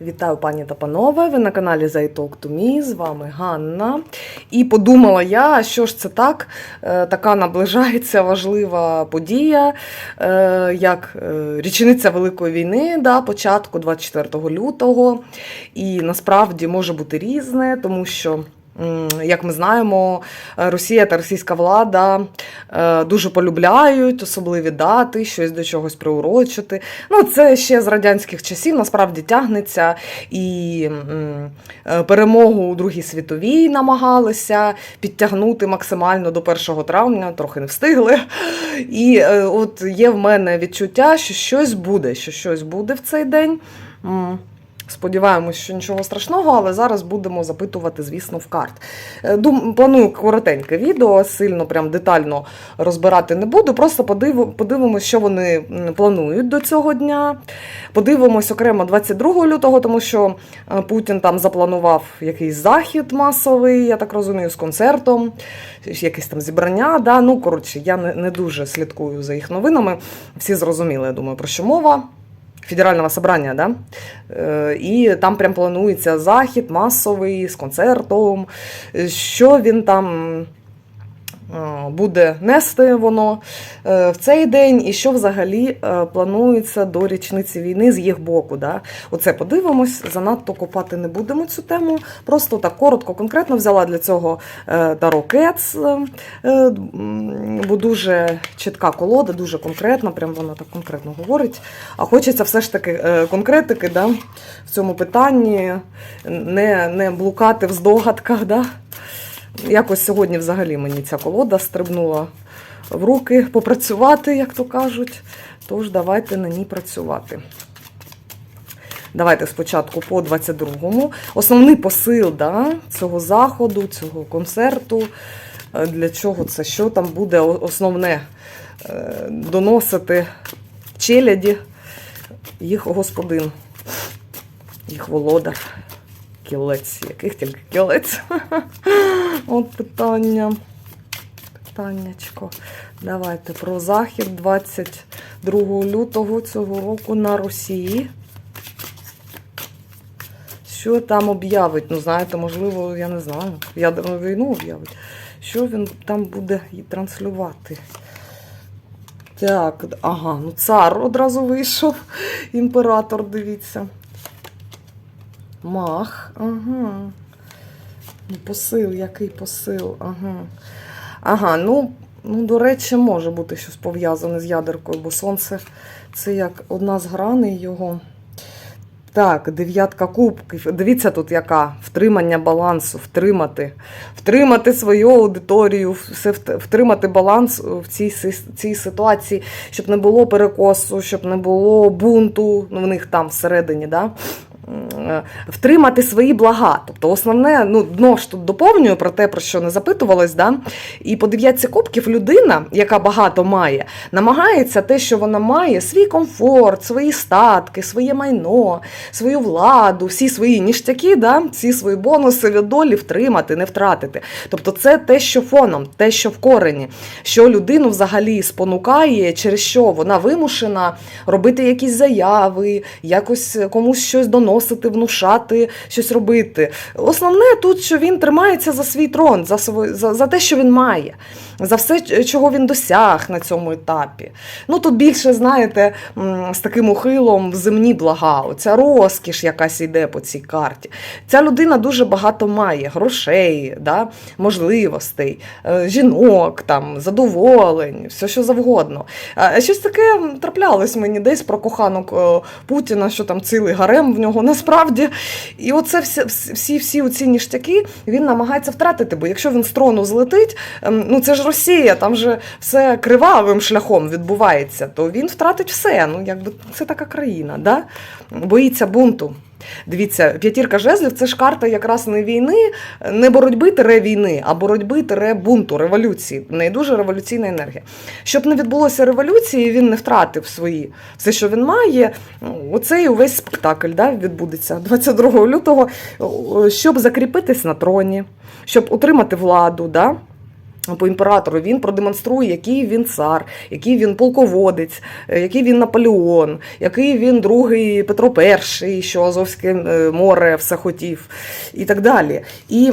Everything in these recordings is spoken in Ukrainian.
Вітаю, пані та панове. Ви на каналі Зайток Me, з вами Ганна. І подумала я, що ж це так, е, така наближається важлива подія, е, як е, річниця Великої війни, да, початку 24 лютого. І насправді може бути різне, тому що. Як ми знаємо, Росія та російська влада е, дуже полюбляють особливі дати, щось до чогось приурочити. Ну, це ще з радянських часів насправді тягнеться і е, перемогу у Другій світовій намагалися підтягнути максимально до 1 травня, трохи не встигли. І е, от є в мене відчуття, що щось буде, що щось буде в цей день. Сподіваємось, що нічого страшного, але зараз будемо запитувати, звісно, в карт. Е, Дум, планую коротеньке відео, сильно прям детально розбирати не буду. Просто подивимось, що вони планують до цього дня. Подивимось окремо 22 лютого, тому що е, Путін там запланував якийсь захід масовий, я так розумію, з концертом, якесь там зібрання. Да? Ну, коротше, я не дуже слідкую за їх новинами. Всі зрозуміли, я думаю, про що мова. Федерального собрання, да? І там прям планується захід масовий з концертом. Що він там буде нести воно е, в цей день, і що взагалі е, планується до річниці війни з їх боку. Да? Оце подивимось, занадто копати не будемо цю тему. Просто так коротко, конкретно взяла для цього е, Таро е, е, бо дуже чітка колода, дуже конкретна, прям вона так конкретно говорить. А хочеться все ж таки е, конкретики да, в цьому питанні, не, не блукати в здогадках. Да. Якось сьогодні взагалі мені ця колода стрибнула в руки попрацювати, як то кажуть. Тож давайте на ній працювати. Давайте спочатку по 22-му. Основний посил да, цього заходу, цього концерту. Е, Для чого це? Що там буде основне е, доносити челяді їх господин, їх володар. Кілець, яких тільки кілець. От питання. Питаннячко. Давайте про захід 22 лютого цього року на Росії. Що там об'явить? Ну, знаєте, можливо, я не знаю. Ядерну війну об'явить. Що він там буде транслювати? Так, ага, ну цар одразу вийшов. Імператор, дивіться. Мах, ага. Ну, посил, який посил, ага. Ага, ну, ну, до речі, може бути щось пов'язане з ядеркою, бо сонце це як одна з граней його. Так, дев'ятка кубків. Дивіться тут, яка втримання балансу, втримати. Втримати свою аудиторію, втримати баланс в цій, цій ситуації, щоб не було перекосу, щоб не було бунту, ну в них там всередині, да? Е, втримати свої блага. Тобто основне, ну, дно ж тут доповнюю про те, про що не запитувалось, да? і по дев'ятці кубків людина, яка багато має, намагається те, що вона має, свій комфорт, свої статки, своє майно, свою владу, всі свої ніштяки, да? всі свої бонуси від долі втримати, не втратити. Тобто це те, що фоном, те, що в корені, що людину взагалі спонукає, через що вона вимушена робити якісь заяви, якось комусь щось доносити, внушати, щось робити. Основне тут, що він тримається за свій трон, за, свой, за, за те, що він має, за все, чого він досяг на цьому етапі. Ну тут більше, знаєте, з таким ухилом в земні блага, оця розкіш якась йде по цій карті. Ця людина дуже багато має грошей, да, можливостей, е, жінок, там, задоволень, все що завгодно. Щось таке траплялось мені десь про коханок е, Путіна, що там цілий гарем в нього насправді. І оце всі, всі, всі оці ніштяки він намагається втратити, бо якщо він з трону злетить, ем, ну це ж Росія, там же все кривавим шляхом відбувається, то він втратить все. Ну, якби це така країна, да? боїться бунту. Дивіться, п'ятірка жезлів це ж карта якраз не війни, не боротьби тире війни, а боротьби тире бунту, революції. В неї дуже революційна енергія. Щоб не відбулося революції, він не втратив свої все, що він має. Оцей увесь спектакль да, відбудеться 22 лютого, щоб закріпитись на троні, щоб утримати владу. Да? По імператору, він продемонструє, який він цар, який він полководець, е, який він Наполеон, який він другий Петро І, що Азовське е, море все хотів, і так далі. І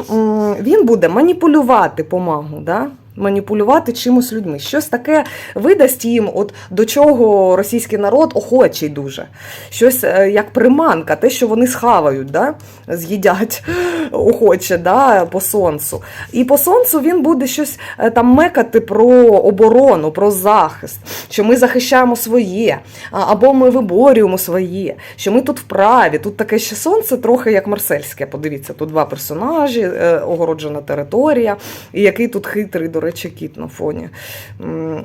він буде маніпулювати помагу. Да? Маніпулювати чимось людьми. Щось таке видасть їм, от до чого російський народ охочий дуже. Щось е, як приманка, те, що вони схавають, да? з'їдять охоче да? по сонцю. І по сонцю він буде щось е, там мекати про оборону, про захист, що ми захищаємо своє, або ми виборюємо своє, що ми тут вправі. Тут таке ще сонце, трохи як марсельське. Подивіться, тут два персонажі, е, огороджена територія, і який тут хитрий, до речі, кіт на фоні.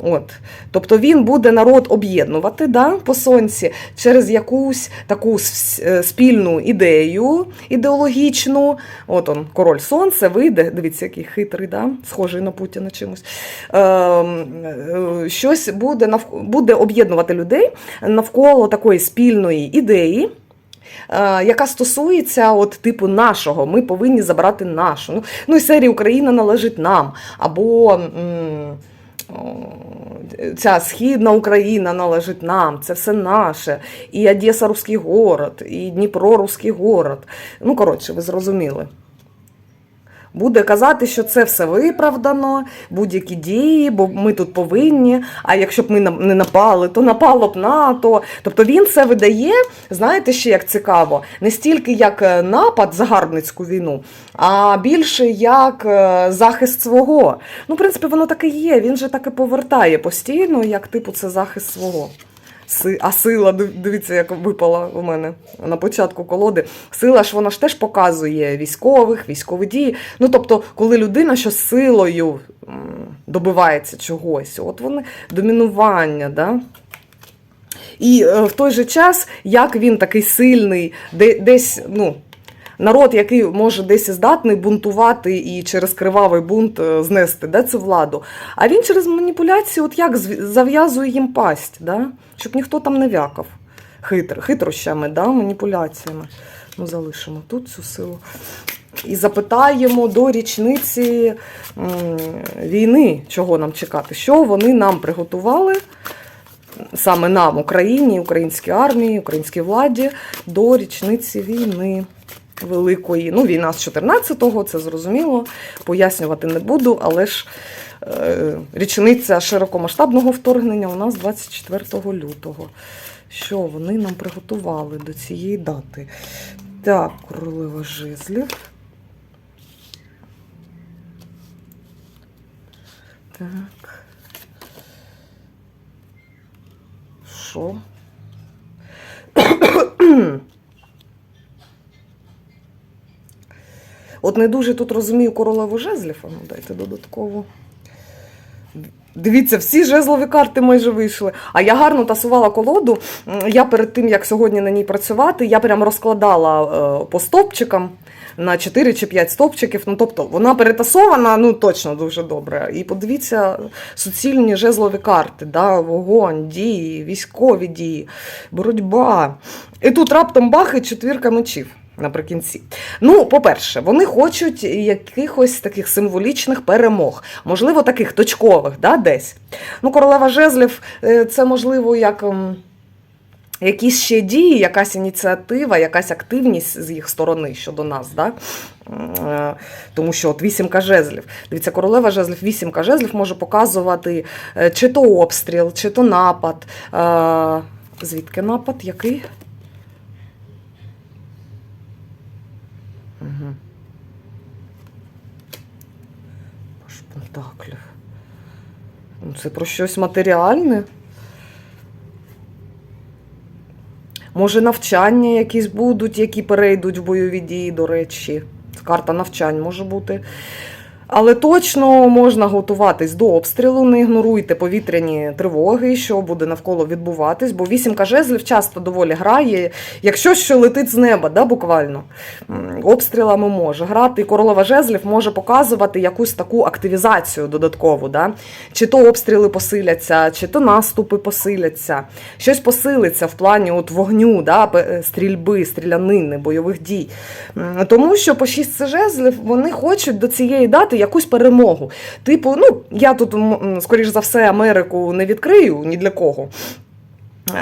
От. Тобто він буде народ об'єднувати да, по сонці через якусь таку е, спільну ідею ідеологічну. От он, король сонця вийде, дивіться, який хитрий, да? схожий на Путіна чимось. Ем, е, щось буде, буде об'єднувати людей навколо такої спільної ідеї. Е, Яка стосується от типу нашого, ми повинні забрати нашу. Ну, ну і серія Україна належить нам. Або ця східна Україна належить нам, це все наше. І Одеса руський город, і Дніпро руський город. Ну, коротше, ви зрозуміли. Буде казати, що це все виправдано, будь-які дії, бо ми тут повинні. А якщо б ми не напали, то напало б НАТО. Тобто він це видає, знаєте, ще як цікаво, не стільки як е, напад загарбницьку війну, а більше як е, захист свого. Ну, в принципі, воно так є. Він же так і повертає постійно, як типу це захист свого. А сила, дивіться, як випала у мене на початку колоди. Сила ж вона ж теж показує військових, військові дії. Ну тобто, коли людина що силою добивається чогось, от вони домінування, да? І е, в той же час, як він такий сильний, десь, ну. Народ, який може десь здатний бунтувати і через кривавий бунт е, знести да, цю владу. А він через маніпуляцію, от як зав'язує їм пасть, да? щоб ніхто там не вякав хитр, хитрощами, да, маніпуляціями. Ну, залишимо тут цю силу. І запитаємо до річниці війни, чого нам чекати, що вони нам приготували. Саме нам, Україні, українській армії, українській владі до річниці війни великої. Ну, війна з 14-го, це зрозуміло. Пояснювати не буду, але ж е, річниця широкомасштабного вторгнення у нас 24 лютого. Що вони нам приготували до цієї дати? Так, королева жезлів. Так. Що? От не дуже тут розумію королеву жезлів, ну дайте додатково. Дивіться, всі жезлові карти майже вийшли. А я гарно тасувала колоду. Я перед тим, як сьогодні на ній працювати, я прям розкладала е, по стопчикам на 4 чи 5 стопчиків. Ну, тобто вона перетасована, ну точно дуже добре. І подивіться суцільні жезлові карти: да? вогонь, дії, військові дії, боротьба. І тут раптом бах і четвірка мечів. Наприкінці. Ну, по-перше, вони хочуть якихось таких символічних перемог, можливо, таких точкових, да, десь. Ну, королева жезлів е, це можливо як. ем, Якісь ще дії, якась ініціатива, якась активність з їх сторони щодо нас, да? Е, тому що от вісімка жезлів. Дивіться, королева жезлів, вісімка жезлів може показувати е, чи то обстріл, чи то напад. Звідки напад? Який? Пентаклів. Ну, Це про щось матеріальне. Може, навчання якісь будуть, які перейдуть в бойові дії, до речі. Карта навчань може бути. Але точно можна готуватись до обстрілу, не ігноруйте повітряні тривоги, що буде навколо відбуватись, бо вісімка жезлів часто доволі грає, якщо що летить з неба, да, буквально. Обстрілами може грати. І королева жезлів може показувати якусь таку активізацію додаткову. Да? Чи то обстріли посиляться, чи то наступи посиляться, щось посилиться в плані от вогню, да, стрільби, стрілянини, бойових дій. Тому що по шість жезлів вони хочуть до цієї дати якусь перемогу. Типу, ну я тут, скоріш за все, Америку не відкрию ні для кого.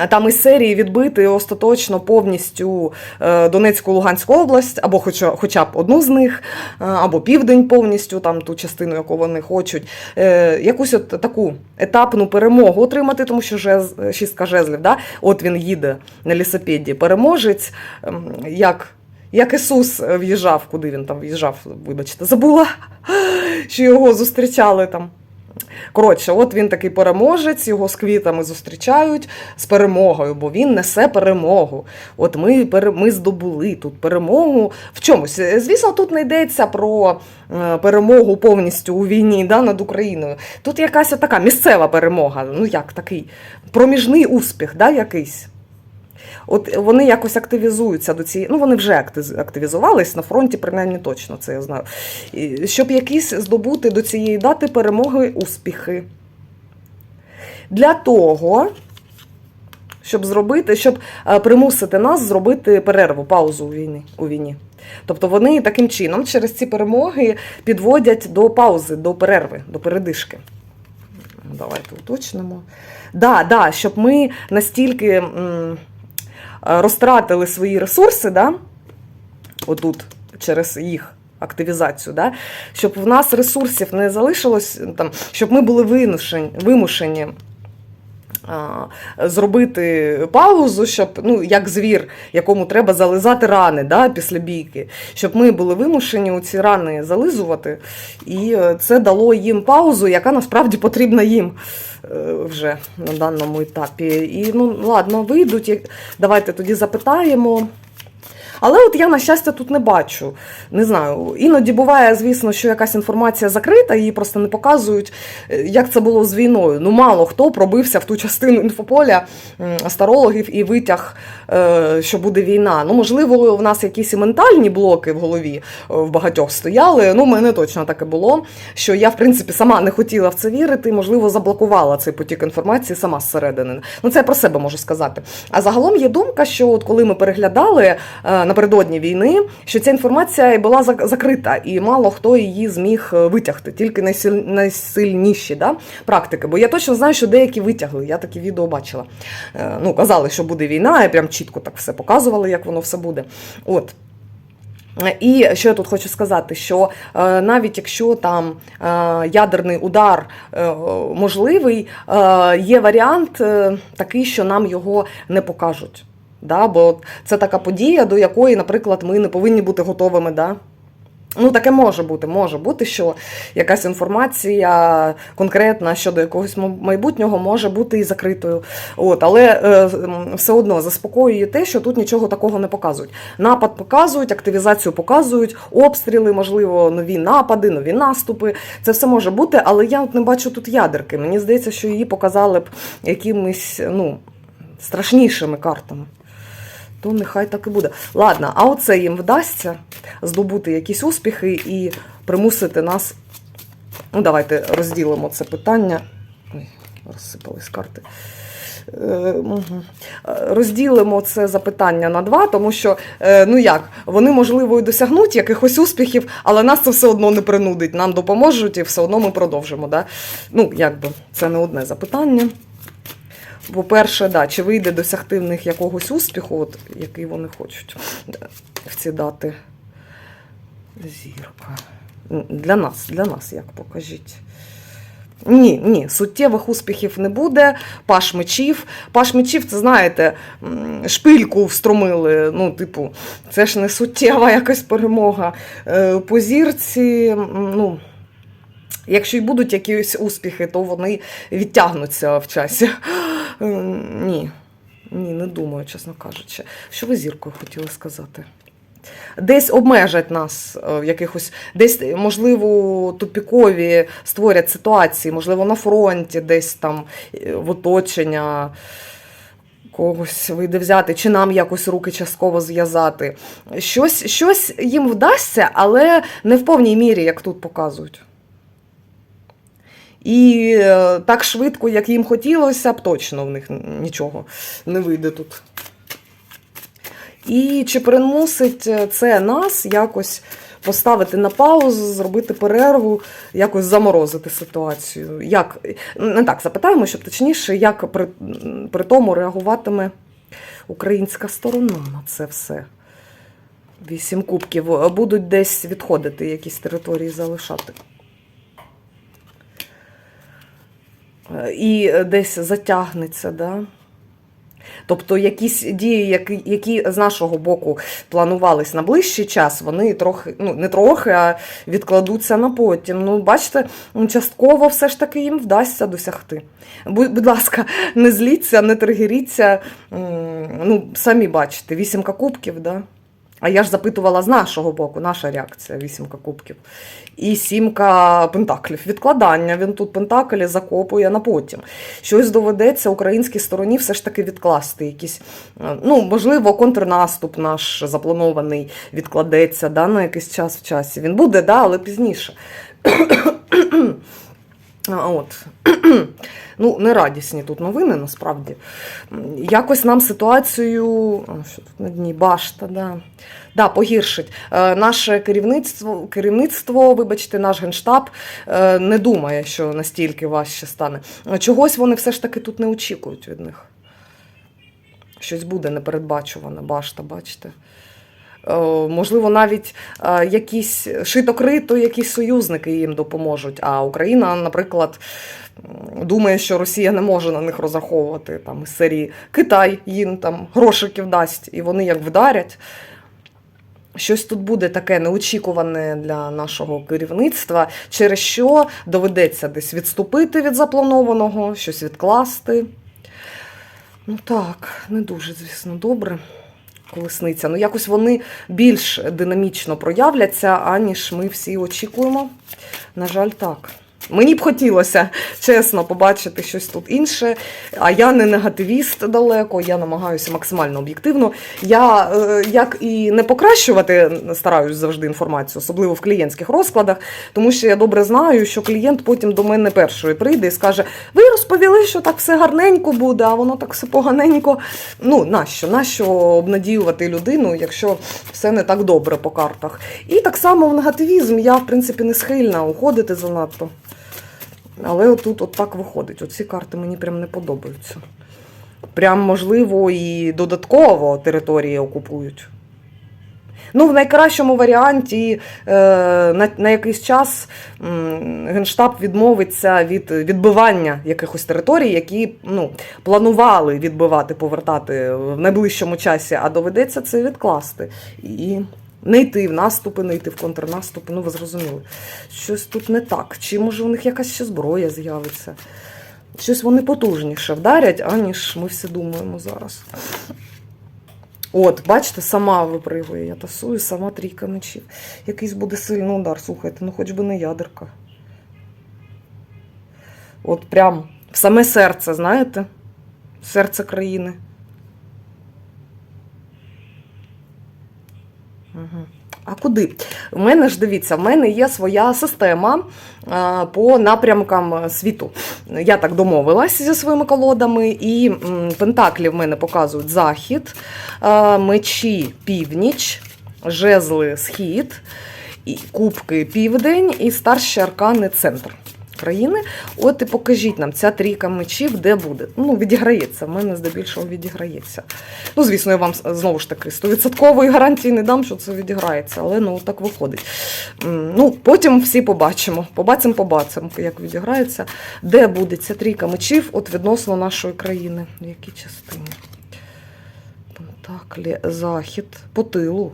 Там із серії відбити остаточно повністю е, Донецьку Луганську область, або хоча, хоча б одну з них, е, або південь повністю, там ту частину, яку вони хочуть, е, якусь от таку етапну перемогу отримати, тому що жез, шістка жезлів, да? от він їде на лісопеді, переможець, ем, як. Як Ісус е, в'їжджав, куди він там в'їжджав, вибачте, забула, що його зустрічали там. Коротше, от він такий переможець, його з квітами зустрічають з перемогою, бо він несе перемогу. От ми, ми здобули тут перемогу в чомусь. Е, Звісно, тут не йдеться про е, перемогу повністю у війні да, над Україною. Тут якась така місцева перемога, ну як такий проміжний успіх, да, якийсь. От вони якось активізуються до цієї. Ну, вони вже активізувались на фронті, принаймні точно це я знаю. Щоб якісь здобути до цієї дати перемоги успіхи. Для того, щоб зробити, щоб е, примусити нас зробити перерву, паузу у війні. У війні. Тобто вони таким чином через ці перемоги підводять до паузи, до перерви, до передишки. Давайте уточнимо. Да, да, щоб ми настільки розтратили свої ресурси, да, отут, через їх активізацію, да, щоб в нас ресурсів не залишилось, там, щоб ми були вимушені, зробити паузу, щоб, ну, як звір, якому треба зализати рани да, після бійки, щоб ми були вимушені у ці рани зализувати, і е, це дало їм паузу, яка насправді потрібна їм е, вже на даному етапі. І ну ладно, вийдуть. Давайте тоді запитаємо. Але от я, на щастя, тут не бачу. Не знаю. Іноді буває, звісно, що якась інформація закрита, її просто не показують, е, як це було з війною. Ну, мало хто пробився в ту частину інфополя астрологів і витяг, е, що буде війна. Ну, можливо, в нас якісь і ментальні блоки в голові е, в багатьох стояли. Ну, в мене точно таке було. Що я, в принципі, сама не хотіла в це вірити, можливо, заблокувала цей потік інформації сама зсередини. Ну, це я про себе можу сказати. А загалом є думка, що от коли ми переглядали напередодні війни, що ця інформація була зак- закрита, і мало хто її зміг е, витягти, тільки найсильніші да, практики. Бо я точно знаю, що деякі витягли. Я такі відео бачила. Е, Ну, казали, що буде війна, і прям чітко так все показували, як воно все буде. От. І що я тут хочу сказати, що е, навіть якщо там ядерний удар можливий, є варіант такий, що нам його не покажуть. Да? Бо це така подія, до якої, наприклад, ми не повинні бути готовими. Да? Ну, таке може бути. Може бути, що якась інформація конкретна щодо якогось майбутнього може бути і закритою. От, але е, все одно заспокоює те, що тут нічого такого не показують. Напад показують, активізацію показують, обстріли, можливо, нові напади, нові наступи. Це все може бути, але я от не бачу тут ядерки. Мені здається, що її показали б якимись ну, страшнішими картами. То нехай так і буде. Ладно, а оце їм вдасться здобути якісь успіхи і примусити нас. Ну, давайте розділимо це питання. Ой, розсипались карти. Е, мгм. Е, Розділимо це запитання на два, тому що, е, ну як, вони, можливо, і досягнуть якихось успіхів, але нас це все одно не принудить. Нам допоможуть і все одно ми продовжимо. Да? Ну, якби, це не одне запитання. По-перше, да, чи вийде досягти в них якогось успіху, от, який вони хочуть в ці дати. Зірка. Для нас, для нас, як покажіть. Ні, ні, суттєвих успіхів не буде. Паш мечів. Паш мечів, це знаєте, шпильку встромили. Ну, типу, це ж не суттєва якась перемога. Е, По зірці, ну. Якщо й будуть якісь успіхи, то вони відтягнуться в часі. Е, Ні, ні, не думаю, чесно кажучи. Що ви зіркою хотіли сказати? Десь обмежать нас е, в якихось, десь, можливо, тупікові створять ситуації, можливо, на фронті, десь там е, в оточення когось вийде взяти, чи нам якось руки частково зв'язати. Щось, щось їм вдасться, але не в повній мірі, як тут показують. І е, так швидко, як їм хотілося б, точно в них нічого не вийде тут. І чи примусить це нас якось поставити на паузу, зробити перерву, якось заморозити ситуацію? Як не так запитаємо, щоб точніше, як при, при тому реагуватиме українська сторона на це все? Вісім кубків будуть десь відходити, якісь території залишати. Е, І десь затягнеться, да? Тобто якісь дії, які, які з нашого боку планувались на ближчий час, вони трохи, ну не трохи, а відкладуться на потім. Ну, бачите, частково все ж таки їм вдасться досягти. Будь, будь ласка, не зліться, не тригеріться. Ну, самі бачите, вісімка кубків, да? А я ж запитувала з нашого боку, наша реакція вісімка кубків. І сімка пентаклів. Відкладання. Він тут пентаклі закопує на потім. Щось доведеться українській стороні все ж таки відкласти. Якісь, е, ну, можливо, контрнаступ наш запланований відкладеться да, на якийсь час в часі. Він буде, да, але пізніше. От. Ну, не радісні тут новини, насправді. Якось нам ситуацію. Що тут на дні? Башта, да. Да, погіршить. Е, наше керівництво, керівництво, вибачте, наш генштаб е, не думає, що настільки важче стане. Чогось вони все ж таки тут не очікують від них. Щось буде непередбачуване, башта, бачите. Е, Можливо, навіть е, якісь шито-крито, якісь союзники їм допоможуть. А Україна, наприклад, думає, що Росія не може на них розраховувати. Там із серії Китай їм там грошиків дасть, і вони як вдарять. Щось тут буде таке неочікуване для нашого керівництва, через що доведеться десь відступити від запланованого, щось відкласти. Ну так, не дуже, звісно, добре. Колесниця. Ну, якось вони більш динамічно проявляться, аніж ми всі очікуємо. На жаль, так. Мені б хотілося, чесно, побачити щось тут інше. А я не негативіст далеко, я намагаюся максимально об'єктивно. Я е, як і не покращувати стараюсь завжди інформацію, особливо в клієнтських розкладах, тому що я добре знаю, що клієнт потім до мене першої прийде і скаже: Ви розповіли, що так все гарненько буде, а воно так все поганенько. Ну, нащо? Нащо обнадіювати людину, якщо все не так добре по картах? І так само в негативізм я, в принципі, не схильна уходити занадто. Але отут от так виходить. Оці карти мені прям не подобаються. Прям, можливо, і додатково території окупують. Ну, в найкращому варіанті е, на, на якийсь час Генштаб відмовиться від відбивання якихось територій, які ну, планували відбивати, повертати в найближчому часі, а доведеться це відкласти. І не йти в наступи, не йти в контрнаступи. Ну, ви зрозуміли. Щось тут не так. Чи може у них якась ще зброя з'явиться? Щось вони потужніше вдарять, аніж ми всі думаємо зараз. От, бачите, сама випригує, я тасую, сама трійка мечів. Якийсь буде сильний удар, слухайте, ну хоч би не ядерка. От прям в саме серце, знаєте? Серце країни. А куди? У мене ж дивіться, в мене є своя система по напрямкам світу. Я так домовилась зі своїми колодами, і пентаклі в мене показують захід, мечі північ, жезли схід, і кубки південь і старші аркани центр. Країни. От і покажіть нам ця трійка мечів, де буде. Ну, відіграється. В мене здебільшого відіграється. Ну, звісно, я вам знову ж таки 100% гарантії не дам, що це відіграється, але ну так виходить. Ну, потім всі побачимо. Побачимо, побачимо, як відіграється. Де буде ця трійка мечів от відносно нашої країни? В якій частині? Пентаклі, захід, по тилу.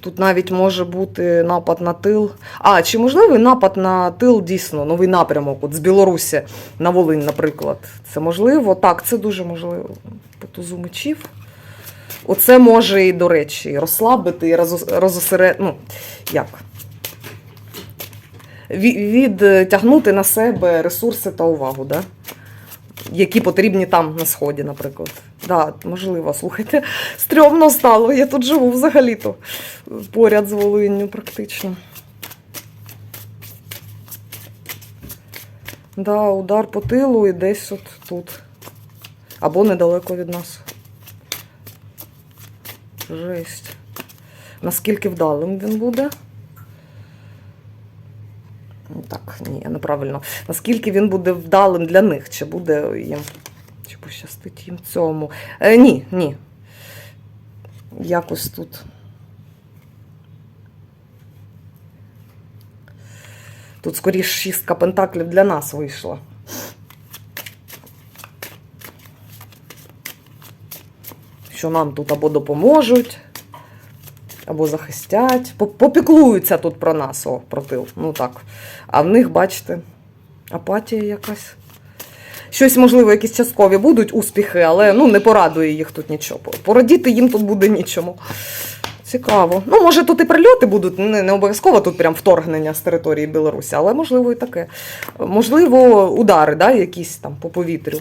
Тут навіть може бути напад на тил. А, чи можливий напад на тил дійсно, новий напрямок, от з Білорусі на Волинь, наприклад. Це можливо? Так, це дуже можливо. По тузу мечів. Оце може і, до речі, розслабити, і розосередити. Ну, як? Відтягнути на себе ресурси та увагу, да? які потрібні там на сході, наприклад. Да, можливо, слухайте, стрьомно стало. Я тут живу взагалі-то поряд з Волинню практично. Да, удар по тилу і десь от тут. Або недалеко від нас. Жесть. Наскільки вдалим він буде? Так, ні, неправильно. Наскільки він буде вдалим для них? Чи буде їм. Пощастить їм цьому? Е, ні, ні. Якось тут. Тут скоріш шістка пентаклів для нас вийшла. Що нам тут або допоможуть, або захистять. Попіклуються тут про нас, о, про тил. Ну так. А в них, бачите, апатія якась. Щось, можливо, якісь часткові будуть успіхи, але ну, не порадує їх тут нічого. Порадіти їм тут буде нічому. Цікаво. Ну, може, тут і прильоти будуть, не, не обов'язково тут прям вторгнення з території Білорусі, але можливо і таке. Можливо, удари, да, якісь там по повітрю,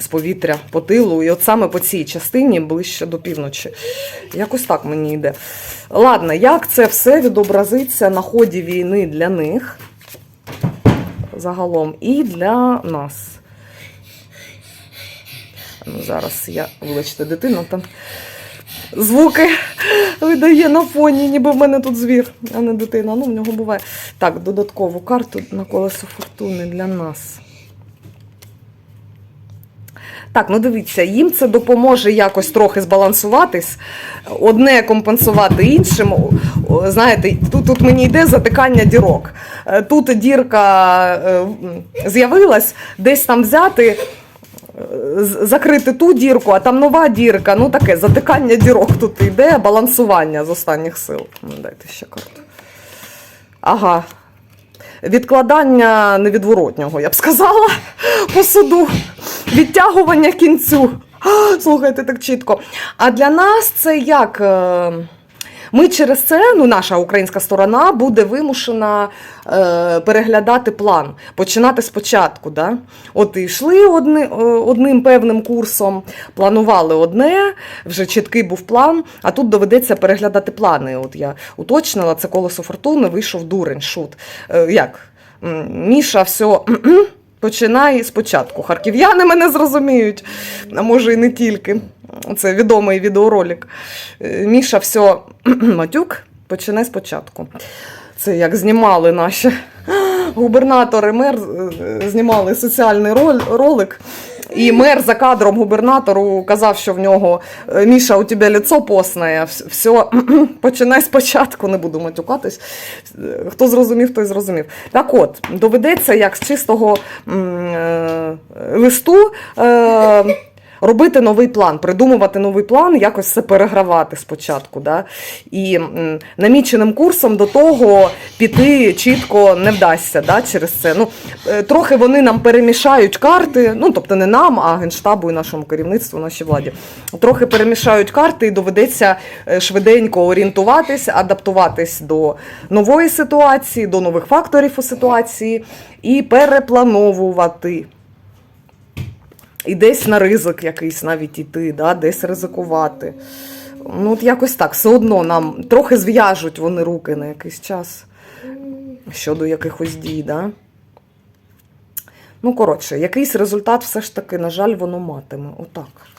з повітря, по тилу. І от саме по цій частині ближче до півночі. Якось так мені йде. Ладно, як це все відобразиться на ході війни для них загалом і для нас. Ну, зараз я вибачте, дитина там звуки видає на фоні, ніби в мене тут звір, а не дитина. Ну, в нього буває. Так, додаткову карту на колесо фортуни для нас. Так, ну дивіться, їм це допоможе якось трохи збалансуватись, одне компенсувати іншим. Знаєте, тут, тут мені йде затикання дірок. Е, Тут дірка е, з'явилась, десь там взяти, закрити ту дірку, а там нова дірка. Ну таке затикання дірок тут йде, балансування з останніх сил. Ну, Дайте ще карту. Ага. Відкладання невідворотнього, я б сказала, по суду. Відтягування кінцю. Слухайте, так чітко. А для нас це як? Ми через це, ну, наша українська сторона буде вимушена е, переглядати план, починати спочатку. Да? От і йшли одни, е, одним певним курсом, планували одне, вже чіткий був план, а тут доведеться переглядати плани. От я уточнила, це колесо фортуни, вийшов дурень, шут. Е, як? Міша, все. Починай спочатку. Харків'яни мене зрозуміють, а може і не тільки. Це відомий відеоролик. Е, Міша, все, матюк, починай спочатку. Це як знімали наші губернатори, мер е, знімали соціальний ролик. І мер за кадром губернатору казав, що в нього е, Міша, у тебе лицо посне, все, починай спочатку, не буду матюкатись. Е, Хто зрозумів, той зрозумів. Так от, доведеться як з чистого м, е, листу. Е, Робити новий план, придумувати новий план, якось все перегравати спочатку. Да? І наміченим курсом до того піти чітко не вдасться да, через це. Ну, е, трохи вони нам перемішають карти, ну тобто не нам, а генштабу і нашому керівництву, нашій владі. Трохи перемішають карти, і доведеться е, швиденько орієнтуватись, адаптуватись до нової ситуації, до нових факторів у ситуації і переплановувати. І десь на ризик якийсь навіть іти, да? десь ризикувати. Ну, от якось так, все одно нам трохи зв'яжуть вони руки на якийсь час щодо якихось дій. Да? Ну, коротше, якийсь результат все ж таки, на жаль, воно матиме. Отак.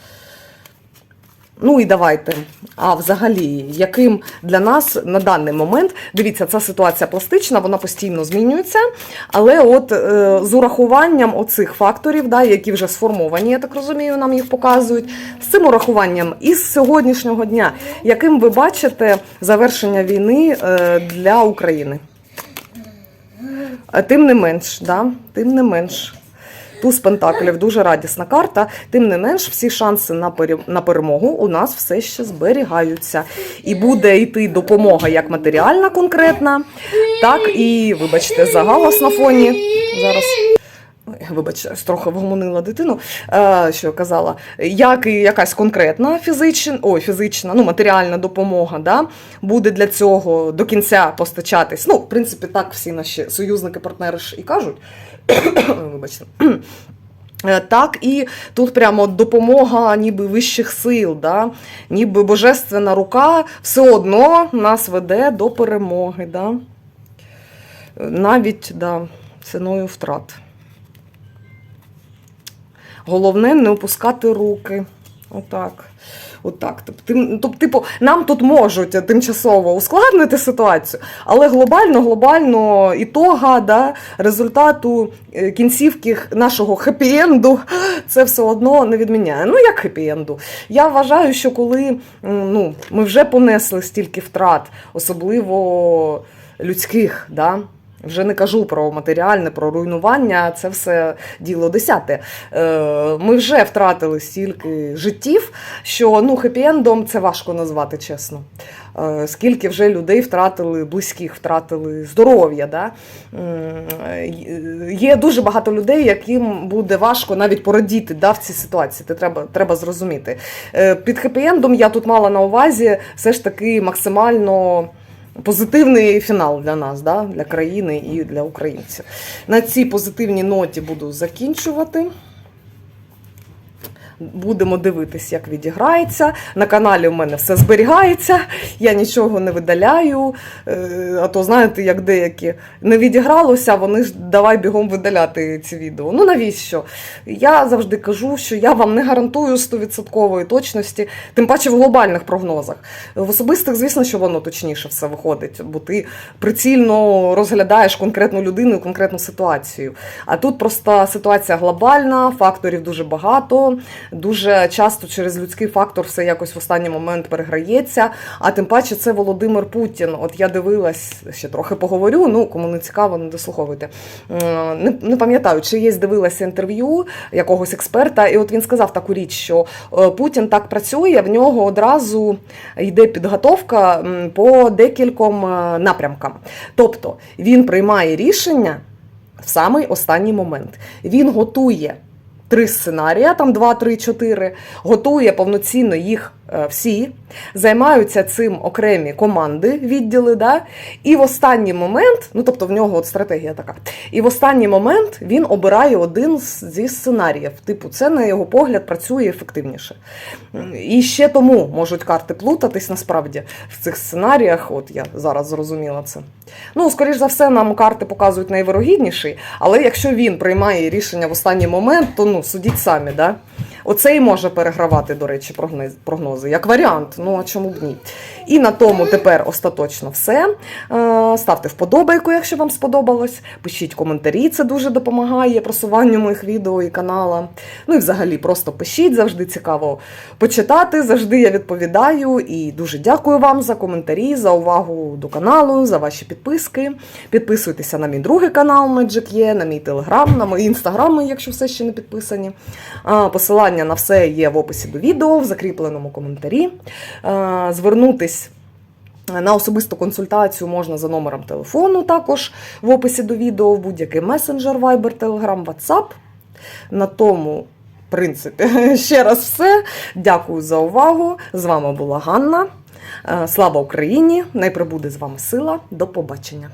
Ну і давайте. А взагалі, яким для нас на даний момент, дивіться, ця ситуація пластична, вона постійно змінюється. Але от е, з урахуванням оцих факторів, да, які вже сформовані, я так розумію, нам їх показують. З цим урахуванням із сьогоднішнього дня, яким ви бачите завершення війни е, для України? Е, Тим не менш, да, тим не менш. Туз Пентаклів дуже радісна карта. Тим не менш, всі шанси на на перемогу у нас все ще зберігаються. І буде йти допомога як матеріальна конкретна, так і, вибачте, за галас на фоні. Зараз. Вибачте, трохи вгомонила дитину, е, що казала, як і якась конкретна фізична, ой, фізична, ну, матеріальна допомога, да, буде для цього до кінця постачатись. Ну, в принципі, так всі наші союзники, партнери ж і кажуть. Вибачте. Е, так і тут прямо допомога ніби вищих сил, да? ніби божественна рука все одно нас веде до перемоги. Да? Навіть да, ціною втрат. Головне не опускати руки. Отак. Отак. Тобто, тобто, типу, нам тут можуть тимчасово ускладнити ситуацію, але глобально, глобально ітога, да, результату е, кінцівки нашого хеппі-енду це все одно не відміняє. Ну, як хеппі-енду? Я вважаю, що коли ну, ми вже понесли стільки втрат, особливо людських, да, вже не кажу про матеріальне, про руйнування, це все діло десяте. Е, Ми вже втратили стільки життів, що ну, хеппі-ендом це важко назвати, чесно. Е, Скільки вже людей втратили близьких, втратили здоров'я. Да? Є дуже багато людей, яким буде важко навіть порадіти да, в цій ситуації. Це треба, треба зрозуміти. Е, Під хеппі-ендом я тут мала на увазі все ж таки максимально позитивний фінал для нас, да? для країни і для українців. На цій позитивній ноті буду закінчувати. Будемо дивитись, як відіграється. На каналі у мене все зберігається, я нічого не видаляю. Е, А то, знаєте, як деякі не відігралося, вони ж давай бігом видаляти ці відео. Ну навіщо? Я завжди кажу, що я вам не гарантую 100% точності, тим паче в глобальних прогнозах. В особистих, звісно, що воно точніше все виходить, бо ти прицільно розглядаєш конкретну людину конкретну ситуацію. А тут просто ситуація глобальна, факторів дуже багато. Дуже часто через людський фактор все якось в останній момент переграється. А тим паче це Володимир Путін. От я дивилась, ще трохи поговорю. Ну, кому не цікаво, не дослуховуйте. Е, Не, не пам'ятаю, чи є дивилася інтерв'ю якогось експерта, і от він сказав таку річ, що е, Путін так працює, в нього одразу йде підготовка по декільком е, напрямкам. Тобто він приймає рішення в самий останній момент. Він готує три сценарія, там два, три, чотири, готує повноцінно їх всі, займаються цим окремі команди, відділи, да? і в останній момент, ну тобто в нього от стратегія така, і в останній момент він обирає один зі сценаріїв. Типу, це на його погляд працює ефективніше. І ще тому можуть карти плутатись насправді в цих сценаріях. От я зараз зрозуміла це. Ну, скоріш за все, нам карти показують найвирогідніший, але якщо він приймає рішення в останній момент, то ну судіть самі, да? Оце і може перегравати, до речі, прогнози. Як варіант, ну а чому б ні? І на тому тепер остаточно все. Е, Ставте вподобайку, якщо вам сподобалось. Пишіть коментарі, це дуже допомагає просуванню моїх відео і канала. Ну і взагалі просто пишіть, завжди цікаво почитати. Завжди я відповідаю. І дуже дякую вам за коментарі, за увагу до каналу, за ваші підписки. Підписуйтеся на мій другий канал Magic є, на мій телеграм, на мої інстаграми, якщо все ще не підписані. А, Посилання на все є в описі до відео, в закріпленому коментарі. Звернутись. На особисту консультацію можна за номером телефону, також в описі до відео, в будь-який месенджер, Viber, Telegram, WhatsApp. На тому, в принципі, ще раз все. Дякую за увагу. З вами була Ганна. Е, Слава Україні! Най прибуде з вами сила. До побачення!